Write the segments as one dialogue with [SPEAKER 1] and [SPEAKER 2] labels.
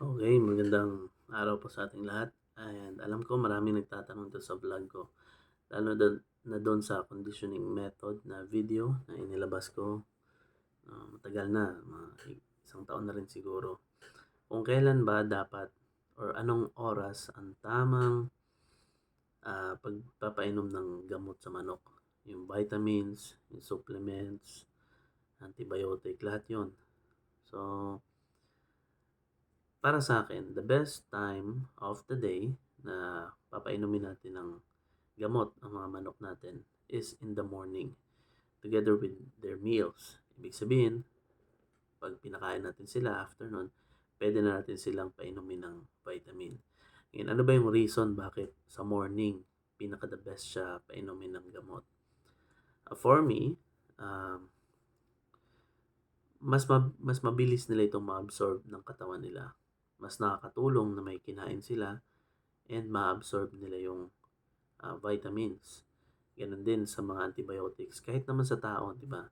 [SPEAKER 1] Okay, magandang araw po sa ating lahat. And alam ko maraming nagtatanong 'to sa vlog ko, lalo don na do'n sa conditioning method na video na inilabas ko, ah, matagal na, mga isang taon na rin siguro. Kung kailan ba dapat or anong oras ang tamang, ah, pagpapainom ng gamot sa manok, yung vitamins, yung supplements, antibiotic, lahat 'yun. So para sa akin, the best time of the day na papainumin natin ng gamot ang mga manok natin is in the morning together with their meals. Ibig sabihin, 'pag pinakain natin sila after nun, puwede na natin silang painumin ng vitamin. Ngayon, ano ba yung reason bakit sa morning pinaka the best siya painumin ng gamot? Ah, for me, um mas mab mas mabilis nila itong ma-absorb ng katawan nila. Mas nakakatulong na may kinain sila and ma-absorb nila yung, ah, vitamins. Gano'n din sa mga antibiotics. Kahit naman sa tao, 'di ba?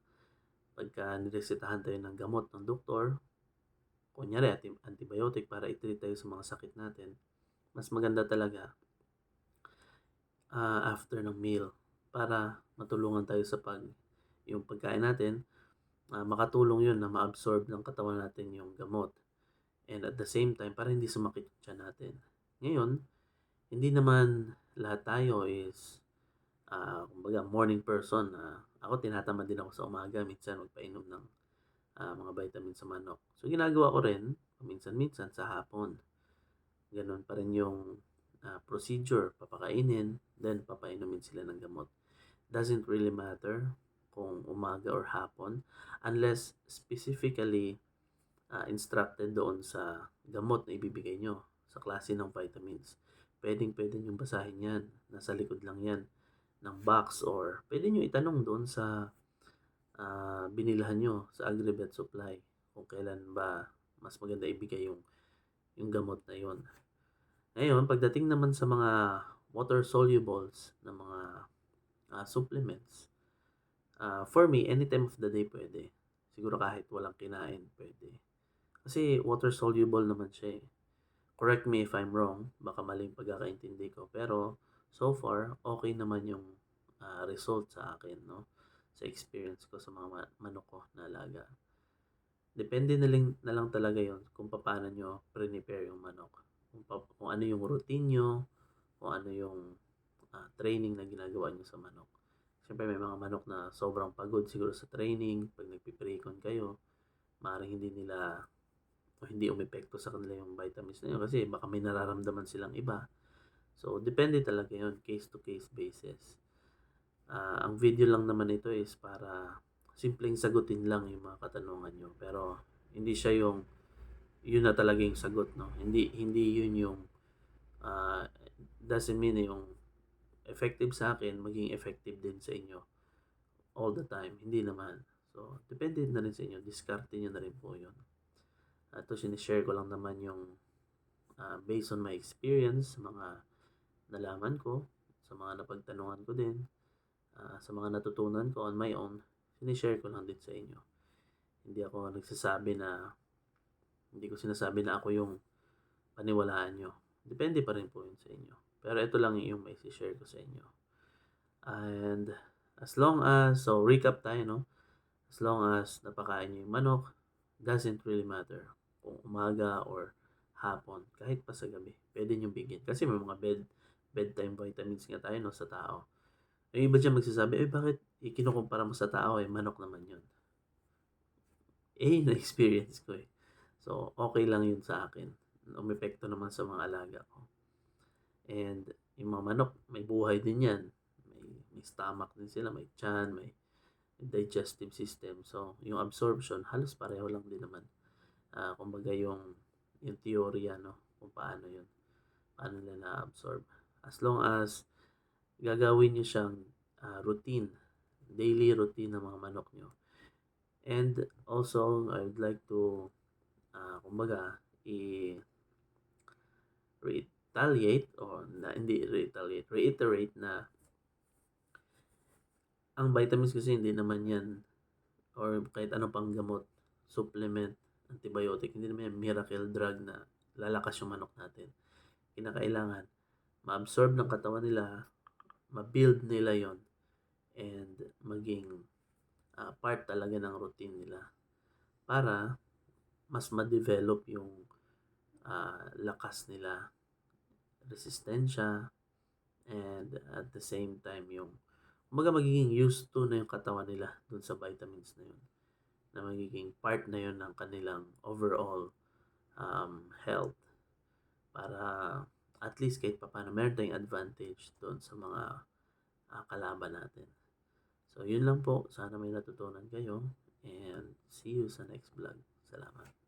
[SPEAKER 1] Pagka niresetahan tayo ng gamot ng doktor, kunyari anti antibiotic para i-treat tayo sa mga sakit natin, mas maganda talaga ah, after ng meal para matulungan tayo sa pag yung pagkain natin, ah, makatulong 'yun na ma-absorb ng katawan natin yung gamot. And at the same time, para hindi sumakit yung tiyan natin. Ngayon, hindi naman lahat tayo is, ah, kumbaga morning person na ako tinatamad din ako sa umaga minsan magpainom ng, ah, mga vitamin sa manok. So ginagawa ko rin paminsan-minsan sa hapon. Gano'n pa rin yung, ah, procedure, papakainin, then papainumin sila ng gamot. Doesn't really matter kung umaga or hapon unless specifically, ah, instructed doon sa gamot na ibibigay niyo, sa klase ng vitamins. Puwedeng-puwede niyong basahin 'yan, nasa likod lang 'yan ng box or puwede niyo itanong doon sa, ah, binilhan niyo sa Agrivet Supply kung kailan ba mas maganda ibigay yung yung gamot na 'yun. Ngayon, pagdating naman sa mga water solubles na mga, ah, supplements, ah, for me any time of the day puwede. Siguro kahit walang kinain puwede. Kasi water soluble naman siya, eh. Correct me if I'm wrong, baka mali yung pagkakaintindi ko, pero so far okey naman yung, ah, result sa akin 'no, sa experience ko sa mga ma manok ko na alaga. Depende na ling na lang talaga 'yun kung papaano niyo prepare yung manok, kung pap kung ano yung routine niyo, kung ano yung, ah, training na ginagawa niyo sa manok. Siyempre may mga manok na sobrang pagod siguro sa training 'pag nagpe-pre-con kayo, maaaring hindi nila o hindi umepekto sa kanila yung vitamins na 'yun kasi baka may nararamdaman silang iba. So depende talaga 'yun, case to case basis. Ah, ang video lang naman nito is para simpleng sagutin lang yung mga katanungan niyo, pero hindi siya yung yun na talaga yung sagot 'no, hindi hindi yun yung, ah, doesn't mean yung effective sa'kin maging effective din sa inyo all the time, hindi naman. So depende na rin sa inyo, diskarte niyo na rin po 'yun. At 'to shine-share ko lang naman yung, ah, based on my experience mga nalaman ko, sa mga napagtanungan ko din, ah, sa mga natutunan ko on my own, shine-share ko lang din sa inyo. Hindi ako nagsasabi na hindi ko sinasabi na ako yung paniwalaan niyo, depende pa rin po 'yun sa inyo. Pero ito lang yung maise-share ko sa inyo. And as long as so recap tayo 'no, as long as napakain niyo yung manok, doesn't really matter kung umaga or hapon, kahit pa sa gabi puwede niyong bigyan. Kasi may mga bed bedtime vitamins nga tayo 'no, sa tao. Yung iba diyan magsasabi, "Eh, bakit kinukumpara mo sa tao, eh, manok naman 'yun." Eh, na-experience ko, eh. So okey lang yun sa akin, umepekto naman sa mga alaga ko. And yung mga manok may buhay din 'yan, may may stomach din sila, may tiyan, may digestive system. So yung absorption halos pareho lang din naman. Ah, kumbaga yung yung teorya 'no, kung paano yun, paano nila na-a-absorb. As long as gagawin niyo siyang, ah, routine, daily routine ng mga manok niyo. And also I would like to, ah, kumbaga i retaliate o na hindi retaliate, reiterate na ang vitamins kasi hindi naman 'yan or kahit ano pang gamot, supplement, antibiotic, hindi naman 'yan miracle drug na lalakas yung manok natin. Kinakailangan ma-absorb ng katawan nila, ma-build nila yon and maging uh, part talaga ng routine nila para mas ma-develop yung uh, lakas nila, resistensya, and at the same time yung kumbaga magiging used to na yung katawan nila dun sa vitamins na yun na magiging part na yun ng kanilang overall um, health para at least kahit pa paano meron tayong advantage doon sa mga uh, kalaban natin. So, yun lang po. Sana may natutunan kayo and see you sa next vlog. Salamat.